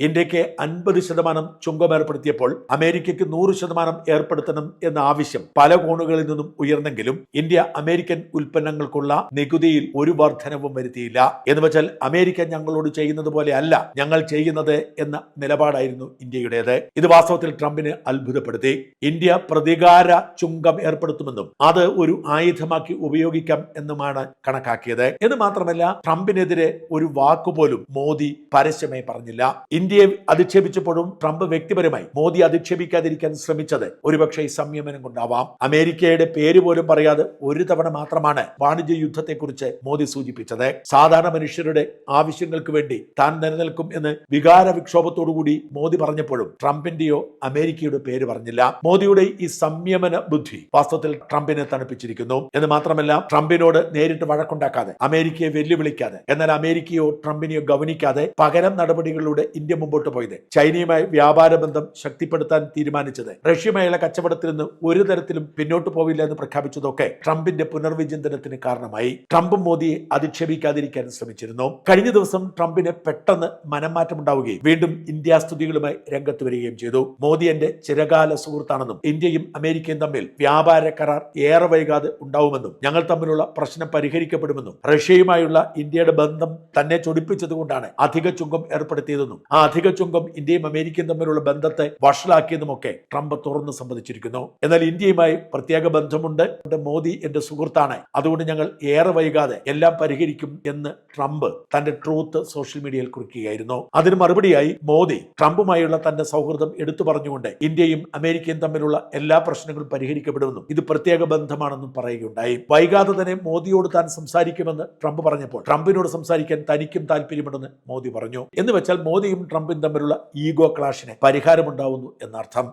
ഇന്ത്യയ്ക്ക് അൻപത് ശതമാനം ചുങ്കം ഏർപ്പെടുത്തിയപ്പോൾ അമേരിക്കയ്ക്ക് നൂറ് ശതമാനം ഏർപ്പെടുത്തണം എന്ന ആവശ്യം പല കോണുകളിൽ നിന്നും ഉയർന്നെങ്കിലും ഇന്ത്യ അമേരിക്കൻ ഉൽപ്പന്നങ്ങൾക്കുള്ള നികുതിയിൽ ഒരു വർധനവും വരുത്തിയില്ല. എന്ന് വെച്ചാൽ അമേരിക്ക ഞങ്ങളോട് ചെയ്യുന്നത് പോലെ അല്ല ഞങ്ങൾ ചെയ്യുന്നത് എന്ന നിലപാടായിരുന്നു ഇന്ത്യയുടേത്. ഇത് വാസ്തവത്തിൽ ട്രംപിനെ അത്ഭുതപ്പെടുത്തി. ഇന്ത്യ പ്രതികാര ചുങ്കം ഏർപ്പെടുത്തുമെന്നും അത് ഒരു ആയുധമാക്കി ഉപയോഗിക്കാം എന്നുമാണ് കണക്കാക്കിയത്. എന്ന് മാത്രമല്ല ട്രംപിനെതിരെ ഒരു വാക്കുപോലും മോദി പരസ്യമായി പറഞ്ഞില്ല. ഇന്ത്യയെ അധിക്ഷേപിച്ചപ്പോഴും ട്രംപ് വ്യക്തിപരമായി മോദി അധിക്ഷേപിക്കാതിരിക്കാൻ ശ്രമിച്ചത്. ഒരുപക്ഷെ ഈ സംയമനം കൊണ്ടാവാം. അമേരിക്കയുടെ പേര് പോലും പറയാതെ ഒരു തവണ മാത്രമാണ് വാണിജ്യ യുദ്ധത്തെക്കുറിച്ച് മോദി സൂചിപ്പിച്ചത്. സാധാരണ മനുഷ്യരുടെ ആവശ്യങ്ങൾക്ക് വേണ്ടി താൻ നിലനിൽക്കും എന്ന് വികാര വിക്ഷോഭത്തോടുകൂടി മോദി പറഞ്ഞപ്പോഴും ട്രംപിന്റെയോ അമേരിക്കയുടെ പേര് പറഞ്ഞില്ല. മോദിയുടെ ഈ സംയമന ബുദ്ധി വാസ്തവത്തിൽ ട്രംപിനെ തണുപ്പിച്ചിരിക്കുന്നു. എന്ന് മാത്രമല്ല ട്രംപിനോട് നേരിട്ട് വഴക്കുണ്ടാക്കാതെ അമേരിക്കയെ വെല്ലുവിളിക്കാതെ എന്നാൽ അമേരിക്കയോ ട്രംപിനെയോ ഗവനിക്കാതെ പകരം നടപടികളിലൂടെ ഇന്ത്യ മുമ്പോട്ട് പോയത്. ചൈനയുമായി വ്യാപാര ബന്ധം ശക്തിപ്പെടുത്താൻ തീരുമാനിച്ചത്. റഷ്യയുമായുള്ള കച്ചവടത്തിൽ നിന്ന് ഒരു തരത്തിലും പിന്നോട്ട് പോവില്ല എന്ന് പ്രഖ്യാപിച്ചതൊക്കെ ട്രംപിന്റെ പുനർവിചിന്തനത്തിന് കാരണമായി. ട്രംപും മോദിയെ അധിക്ഷേപിക്കാതിരിക്കാൻ ശ്രമിച്ചിരുന്നു. കഴിഞ്ഞ ദിവസം ട്രംപിന് പെട്ടെന്ന് മനംമാറ്റം ഉണ്ടാവുകയും വീണ്ടും ഇന്ത്യ സ്തുതികളുമായി രംഗത്ത് വരികയും ചെയ്തു. മോദി എന്റെ ചിരകാല സുഹൃത്താണെന്നും ഇന്ത്യയും അമേരിക്കയും തമ്മിൽ വ്യാപാര കരാർ ഏറെ വൈകാതെ ഉണ്ടാവുമെന്നും ഞങ്ങൾ തമ്മിലുള്ള പ്രശ്നം പരിഹരിക്കപ്പെടുമെന്നും റഷ്യയുമായുള്ള ഇന്ത്യയുടെ ബന്ധം തന്നെ ചൊടിപ്പിച്ചതുകൊണ്ടാണ് അധിക ചുങ്കം ഏർപ്പെടുത്തിയതെന്നും ആ അധിക ചുങ്കം ഇന്ത്യയും അമേരിക്കയും തമ്മിലുള്ള ബന്ധത്തെ വഷളാക്കിയതുമൊക്കെ ട്രംപ് തുറന്ന് സമ്മതിച്ചിരിക്കുന്നു. എന്നാൽ ഇന്ത്യയുമായി പ്രത്യേക ബന്ധമുണ്ട്. മോദി എന്റെ സുഹൃത്താണ്. അതുകൊണ്ട് ഞങ്ങൾ ഏറെ വൈകാതെ എല്ലാം പരിഹരിക്കും എന്ന് ട്രംപ് തന്റെ ട്രൂത്ത് സോഷ്യൽ മീഡിയയിൽ കുറിക്കുകയായിരുന്നു. അതിന് മറുപടിയായി മോദി ട്രംപുമായുള്ള തന്റെ സൗഹൃദം എടുത്തു പറഞ്ഞുകൊണ്ട് ഇന്ത്യയും അമേരിക്കയും തമ്മിലുള്ള എല്ലാ പ്രശ്നങ്ങളും പരിഹരിക്കപ്പെടുമെന്നും ഇത് പ്രത്യേക ബന്ധമാണെന്നും പറയുകയുണ്ടായി. വൈകാതെ തന്നെ മോദിയോട് താൻ സംസാരിക്കുമെന്ന് ട്രംപ് പറഞ്ഞപ്പോൾ ട്രംപിനോട് സംസാരിക്കാൻ തനിക്കും താല്പര്യമുണ്ടെന്ന് മോദി പറഞ്ഞു. എന്ന് വെച്ചാൽ മോദിയും ട്രംപും തമ്മിലുള്ള ഈഗോ ക്ലാഷിന് പരിഹാരമുണ്ടാവുന്നു എന്നർത്ഥം.